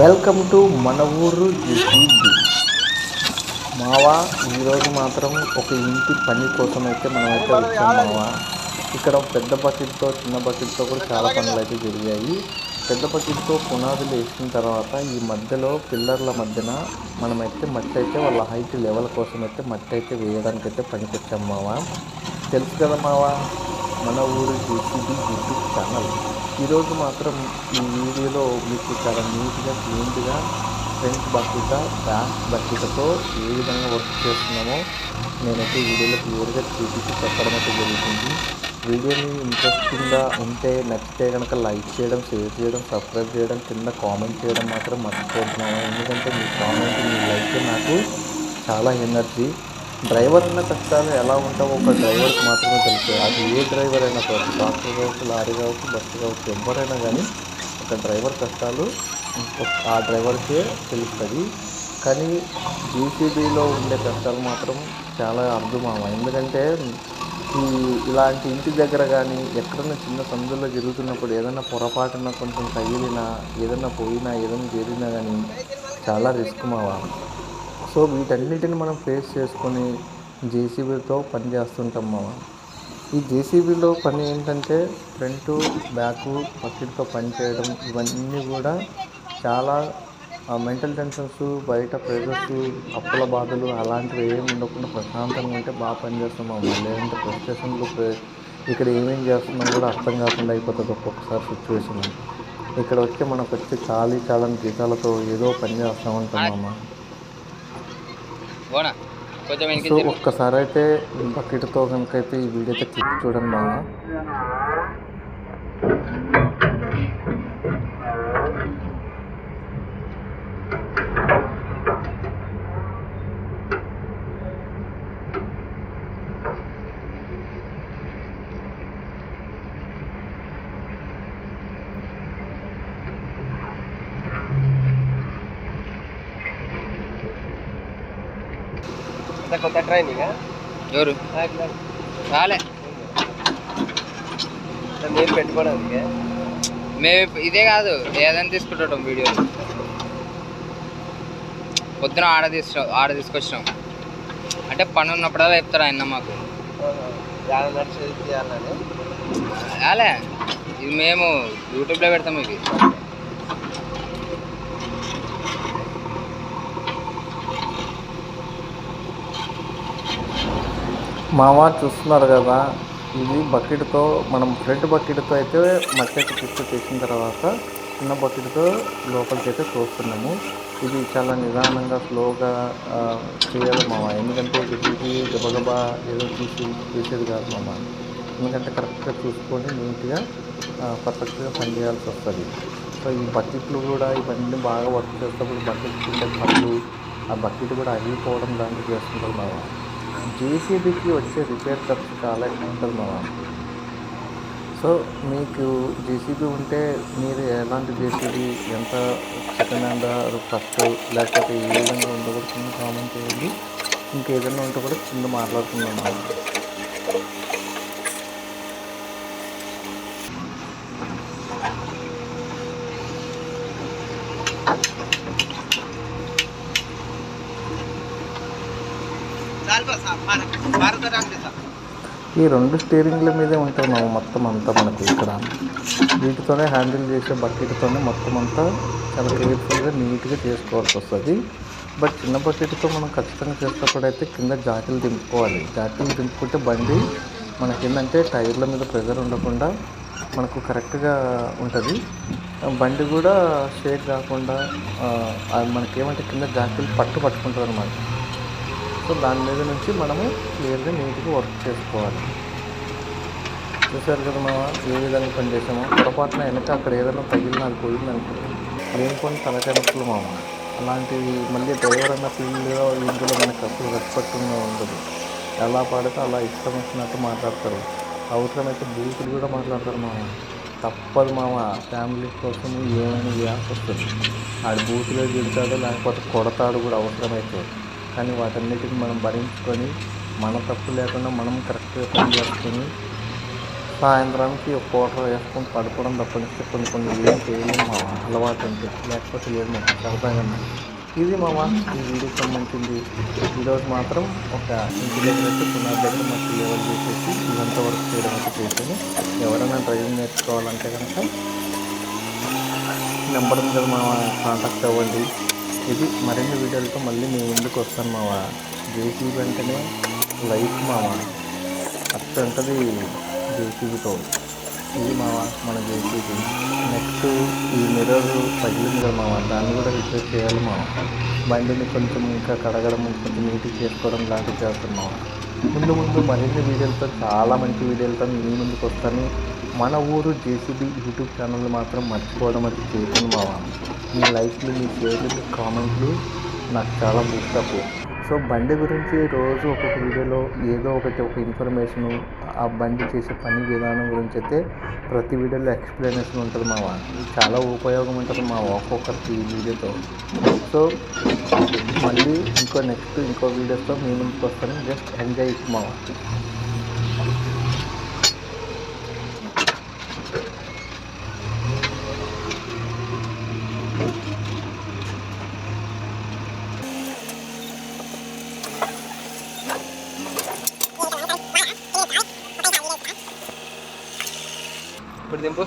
Welcome to మన ఊరు GB మావా ఈరోజు మాత్రం ఒక ఇంటి పని కోసం అయితే మనమైతే వచ్చాం మావా. ఇక్కడ పెద్ద బకెట్తో చిన్న బకెట్తో కూడా చాలా పనులు అయితే జరిగాయి. పెద్ద బకెట్తో పునాదులు వేసిన తర్వాత ఈ మధ్యలో పిల్లర్ల మధ్యన మనమైతే మట్టి అయితే వాళ్ళ హైట్ లెవెల్ కోసం అయితే మట్టి అయితే వేయడానికి అయితే పనికొచ్చాం మావా. తెలుసు కదా మావా మన ఊరు జేసీబీ యూట్యూబ్ ఛానల్. ఈరోజు మాత్రం ఈ వీడియోలో మీకు చాలా నీట్గా క్లీన్గా ఫ్రంట్ బకెట్ బ్యాక్ బకెట్తో ఏ విధంగా వర్క్ చేస్తున్నామో నేనైతే వీడియోలో క్లియర్గా చూపించి చెప్పడం అయితే జరుగుతుంది. వీడియోని ఇంట్రెస్టింగ్గా ఉంటే నచ్చితే కనుక లైక్ చేయడం షేర్ చేయడం సబ్స్క్రైబ్ చేయడం కింద కామెంట్ చేయడం మాత్రం మర్చిపోతున్నాము ఎందుకంటే మీ కామెంట్ మీ లైక్ నాకు చాలా ఎనర్జీ డ్రైవర్ అన్న కష్టాలు ఎలా ఉంటావో ఒక డ్రైవర్కి మాత్రమే తెలుసు. అది ఏ డ్రైవర్ అయినా కావచ్చు ట్రాక్టర్ కావచ్చు లారీ కావచ్చు బస్సు కావచ్చు ఎవరైనా కానీ ఒక డ్రైవర్ కష్టాలు ఆ డ్రైవర్కే తెలుస్తుంది. కానీ జీసీబీలో ఉండే కష్టాలు మాత్రం చాలా అర్థమావ ఎందుకంటే ఈ ఇలాంటి ఇంటి దగ్గర కానీ ఎక్కడైనా చిన్న సందులో జరుగుతున్నప్పుడు ఏదైనా పొరపాటున కొంచెం తగిలినా ఏదైనా పోయినా ఏదైనా జరిగినా కానీ చాలా రిస్క్ మావా సో వీటన్నిటిని మనం ఫేస్ చేసుకొని జేసీబీతో పని చేస్తుంటాం మామ. ఈ జేసీబీలో పని ఏంటంటే ఫ్రంట్ బ్యాక్ బకెట్తో పని చేయడం ఇవన్నీ కూడా చాలా మెంటల్ టెన్షన్స్ బయట ప్రెజర్స్ అప్పుల బాధలు అలాంటివి ఏమి ఉండకుండా ప్రశాంతంగా ఉంటే బాగా పని చేస్తాం మామ. లేదంటే ఫ్రస్ట్రేషన్లు ఇక్కడ ఏమేం చేస్తున్నాం కూడా అర్థం కాకుండా అయిపోతుంది ఒక్కొక్కసారి సిచ్యువేషన్ ఇక్కడ వచ్చి మనకు వచ్చి ఖాళీ చాలని జీతాలతో ఏదో పని చేస్తూ ఉంటాం ఓనా కొంచెం వెనక్కి సో తిరుగు. ఒక్కసారి అయితే బకెట్తో కనుక అయితే ఈ వీడియో అయితే చూడండి మామ అంత కొత్త ట్రైనింగ్ ఎవరు? రాలే. మీరు పెట్టుకోవడానికి మేము ఇదే కాదు ఏదైనా తీసుకుంటాం వీడియో పొద్దున ఆడ తీసు ఆడ తీసుకొచ్చినాం. అంటే పని ఉన్నప్పుడల్లా చెప్తారు ఆయన మాకు. రాలే. ఇది మేము యూట్యూబ్లో పెడతాం ఇవి మామ చూస్తున్నారు కదా ఇది బకెట్తో మనం రెడ్ బకెట్తో అయితే మట్టి అయితే చేసిన తర్వాత చిన్న బకెట్తో లోపలికి అయితే చూస్తున్నాము ఇది చాలా నిదానంగా స్లోగా చేయాలి మామ. ఎందుకంటే ఇది గబగబా ఏదో తీసి చేసేది కాదు మామ. ఎందుకంటే కరెక్ట్గా చూసుకొని నీట్గా పర్ఫెక్ట్గా పని చేయాల్సి వస్తుంది. సో ఈ బకెట్లు కూడా ఇవన్నీ బాగా వర్క్ చేసేటప్పుడు బకెట్ కింద పళ్ళు ఆ బకెట్ కూడా అరిగిపోవడం లాంటివి చేస్తుంటారు మామ. జేసీబీకి వచ్చే రిపేర్ ఖర్చు చాలా ఎక్కువ ఉంటుంది మామ సో మీకు జేసీబీ ఉంటే మీరు ఎలాంటి జేసీబీ ఎంత సెకండ్ హ్యాండ్ ఫస్ట్ లేకపోతే ఏ విధంగా ఉందో కూడా కామెంట్ చేయండి. ఇంకేదైనా ఉంటే కూడా కింద మాట్లాడుకుందాం ఈ రెండు స్టీరింగ్ల మీదే ఉంటుంది మనం మొత్తం అంతా మనకు ఇక్కడ. వీటితోనే హ్యాండిల్ చేసే బకెట్తోనే మొత్తం అంతా చాలా కేర్ఫుల్గా నీట్గా చేసుకోవాల్సి వస్తుంది. బట్ చిన్న బకెట్తో మనం ఖచ్చితంగా చేసేటప్పుడైతే కింద జాకీలు దింపుకోవాలి. జాకీలు దింపుకుంటే బండి మనకి ఏంటంటే టైర్ల మీద ప్రెజర్ ఉండకుండా మనకు కరెక్ట్గా ఉంటుంది. బండి కూడా షేక్ కాకుండా మనకేమంటే కింద జాకీలు పట్టు పట్టుకుంటుంది అనమాట సో దాని మీద నుంచి మనము క్లియర్గా నీట్గా వర్క్ చేసుకోవాలి. చూసారు కదా మనం ఏ విధంగా పనిచేసామో పొరపాటున వెనక అక్కడ ఏదైనా తగిలిన అది పోయింది అనుకోండి కొన్ని తలకెనప్పులు మామ. అలాంటివి మళ్ళీ డ్రైవర్ అన్న ఫీల్డ్లో ఇందులో మనకు అసలు రెస్పెక్ట్ ఉండదు. ఎలా పాడితే అలా ఇష్టం వచ్చినట్టు మాట్లాడతారు. అవసరమైతే బూతులు కూడా మాట్లాడతారు మామ. తప్పదు మామ ఫ్యామిలీ కోసం ఏమైనా చేయాల్సి వస్తుంది. ఆడు బూతులే తిడతాడు లేకపోతే కొడతాడు కూడా అవసరమైతే. కానీ వాటన్నిటిని మనం భరించుకొని మన తప్పు లేకుండా మనం కరెక్ట్గా పని చేసుకొని సాయంత్రానికి ఒక పౌడర్ వేసుకొని పడుకోవడం తప్పనిస్తే కొన్ని కొన్ని ఏం చేయలేము మా అలవాటు అంటే లేకపోతే లేదు మా సరదాగా ఇది మామ ఈ వీడియోకి సంబంధించింది. ఈరోజు మాత్రం ఒక ఇంటి దగ్గర అయితే పునాది లెవెల్ చేసేసి ఇదంతా వర్క్ చేయడం అయితే చేసాను ఎవరైనా డ్రైవింగ్ నేర్చుకోవాలంటే కనుక నెంబర్ మీద కదా కాంటాక్ట్ అవ్వండి. ఇది మరిన్ని వీడియోలతో మళ్ళీ మీ ముందుకు వస్తాను మావ. జేసీబీ అంటేనే లైఫ్ మావ. అట్లా ఉంటుంది జేసీబీతో. ఇది మావ మన జేసీబీ. నెక్స్ట్ ఈ మిర్రర్ పగిలింది కదా మావ. దాన్ని కూడా రిపేర్ చేయాలి మావ. బండిని కొంచెం ఇంకా కడగడం కొంచెం నీట్గా చేసుకోవడం లాంటివి చేస్తున్నాం ముందు ముందు మరిన్ని వీడియోలతో చాలా మంచి వీడియోలతో మీ ముందుకు వస్తాను. మన ఊరు జేసీబీ యూట్యూబ్ ఛానల్ మాత్రం మర్చిపోవడం అది చేయకుండా మావ మీ లైక్లు మీ షేర్లు మీ కామెంట్లు నాకు చాలా బూస్టప్ సో బండి గురించి రోజు ఒక్కొక్క వీడియోలో ఏదో ఒకటి ఒక ఇన్ఫర్మేషను ఆ బండి చేసే పని విధానం గురించి అయితే ప్రతి వీడియోలో ఎక్స్ప్లెనేషన్ ఉంటుంది మా ఇది చాలా ఉపయోగం ఉంటుంది మా ఒక్కొక్కరికి ఈ వీడియోతో. సో మళ్ళీ ఇంకో నెక్స్ట్ ఇంకో వీడియోస్తో మీ ముందుకు వస్తాను. జస్ట్ ఎంజాయ్ మా మావ ఇప్పుడు